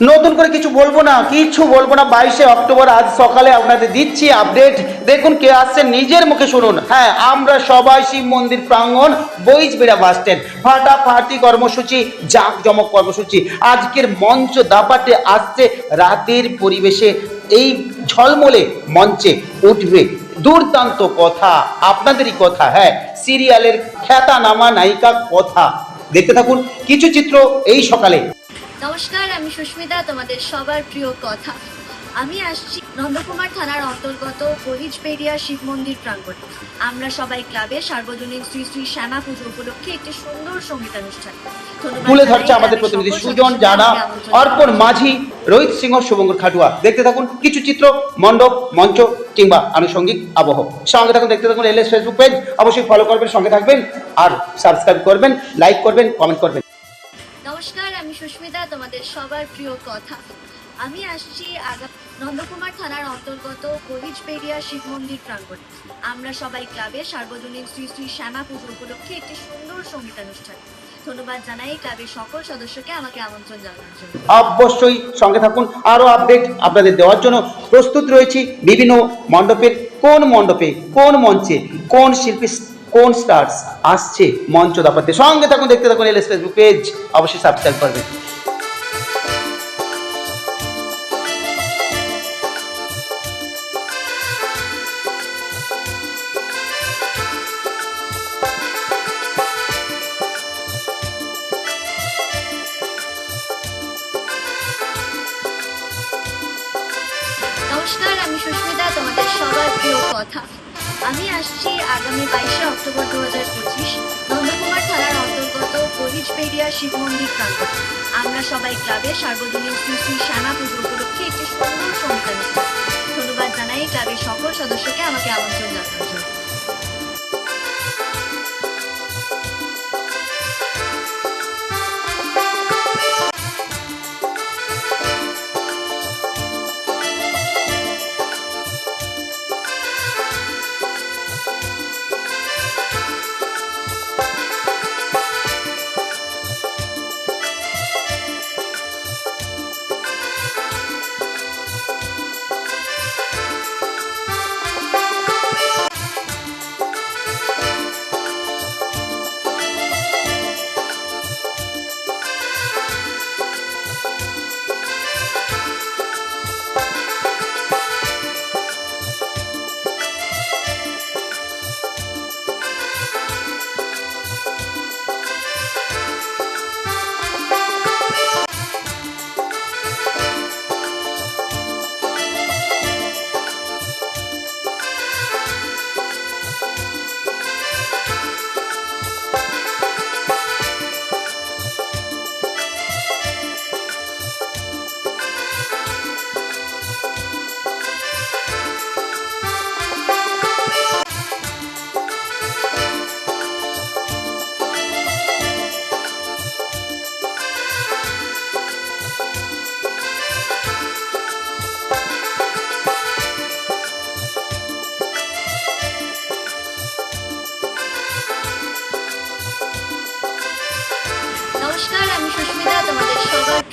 নতুন করে কিছু বলব না কিছু বলব না। বাইশে অক্টোবর আজ সকালে আপনাদের দিচ্ছি আপডেট দেখুন কে আসছে, নিজের মুখে শুনুন। হ্যাঁ আমরা সবাই শিব মন্দির প্রাঙ্গণ বইজবেড়া বাস স্ট্যান্ড ফাটাফাটি কর্মসূচি, জাঁকজমক কর্মসূচি। আজকের মঞ্চ দাপাটে আসছে রাতের পরিবেশে। এই ঝলমলে মঞ্চে উঠবে দুর্দান্ত কথা, আপনাদেরই কথা। হ্যাঁ সিরিয়ালের খ্যাতানামা নায়িকা কথা। দেখতে থাকুন, কিছু চিত্র এই সকালে। নমস্কার আমি সুস্মিতা তোমাদের সবার প্রিয় কথা। আমি আসছি নন্দকুমার থানার অন্তর্গত বহিজবেড়িয়া শিব মন্দির প্রাঙ্গণে। আমরা সবাই ক্লাবে সার্বজনীন শ্রী শ্রী শ্যামা পুজো উপলক্ষে একটি সুন্দর সঙ্গীতানুষ্ঠান। তুলে ধরছে আমাদের প্রতিনিধি সুজন জানা অর্পণ মাঝি রোহিত সিংহ শুভঙ্কর খাটুয়া। দেখতে থাকুন কিছু চিত্র মণ্ডপ মঞ্চ কিংবা আনুষঙ্গিক আবহ। সঙ্গে থাকুন দেখতে থাকুন এল এস ফেসবুক পেজ। অবশ্যই ফলো করবেন সঙ্গে থাকবেন আর সাবস্ক্রাইব করবেন লাইক করবেন কমেন্ট করবেন। নমস্কার, আমি সুস্মিতা, তোমাদের সবার প্রিয় কথা। আমি আসছি নন্দকুমার থানার অন্তর্গত বহিজবেড়িয়া শিব মন্দির প্রাঙ্গণে। আমরা সবাই ক্লাবে সার্বজনীন শ্রী শ্রী শ্যামা পুজো উপলক্ষে একটি সুন্দর সঙ্গীতানুষ্ঠান। ধন্যবাদ জানাই ক্লাবের সকল সদস্যকে আমাকে আমন্ত্রণ জানানোর জন্য। অবশ্যই সঙ্গে থাকুন আরও আপডেট আপনাদের দেওয়ার জন্য প্রস্তুত রয়েছি বিভিন্ন মণ্ডপের কোন মণ্ডপে, কোন মঞ্চে, কোন শিল্পী কোন স্টার্স আসছে মঞ্চ দাপাতে? সঙ্গে থাকুন, দেখতে থাকুন এল এস ফেসবুক পেজ অবশ্যই সাবস্ক্রাইব করবেন। নমস্কার, আমি সুস্মিতা, তোমাদের সবার প্রিয় কথা। আমি আসছি আগামী বাইশে অক্টোবর দু হাজার পঁচিশ নন্দকুমার থানার অন্তর্গত বহিজবেড়িয়া শিব মন্দির প্রাঙ্গণ। আমরা সবাই ক্লাবে সার্বজনীন শ্রী শ্রী শ্যামা পুজো উপলক্ষে একটি সুন্দর সন্তান ধন্যবাদ জানাই ক্লাবের সকল সদস্যকে আমাকে আমন্ত্রণ জানানোর জন্য।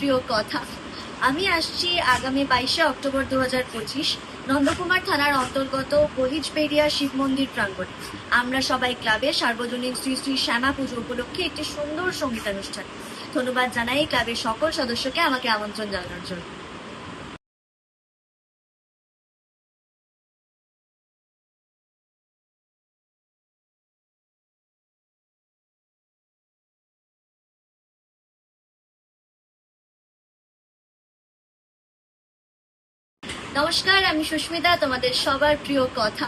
প্রিয় কথা। আমি আসছি আগামী বাইশে অক্টোবর দু হাজার পঁচিশ নন্দকুমার থানার অন্তর্গত বহিজবেরিয়া শিব মন্দির প্রাঙ্গণে। আমরা সবাই ক্লাবে সার্বজনীন শ্রী শ্রী শ্যামা পুজো উপলক্ষে একটি সুন্দর সঙ্গীতানুষ্ঠান। ধন্যবাদ জানাই ক্লাবের সকল সদস্যকে আমাকে আমন্ত্রণ জানানোর জন্য। নমস্কার, আমি সুস্মিতা, তোমাদের সবার প্রিয় কথা।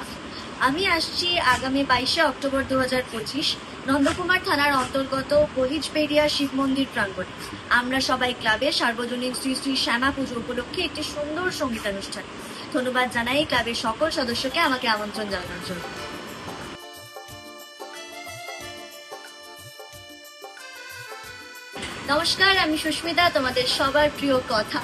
আমি আসছি আগামী বাইশে অক্টোবর দু হাজার পঁচিশ নন্দকুমার থানার অন্তর্গত বহিজবেড়িয়া শিব মন্দির প্রাঙ্গণে। আমরা সবাই ক্লাবে সার্বজনীন শ্রী শ্রী শ্যামা পুজো উপলক্ষে একটি সুন্দর সঙ্গীতানুষ্ঠান। ধন্যবাদ জানাই ক্লাবের সকল সদস্যকে আমাকে আমন্ত্রণ জানানোর জন্য। নমস্কার, আমি সুস্মিতা, তোমাদের সবার প্রিয় কথা।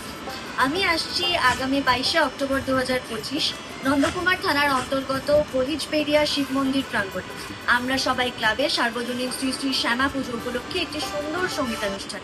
আমি আসছি আগামী বাইশে অক্টোবর দু হাজার পঁচিশ নন্দকুমার থানার অন্তর্গত বহিজবেড়িয়া শিব মন্দির প্রাঙ্গণে। আমরা সবাই ক্লাবে সার্বজনীন শ্রী শ্রী শ্যামা পুজো উপলক্ষে একটি সুন্দর সঙ্গীতানুষ্ঠান।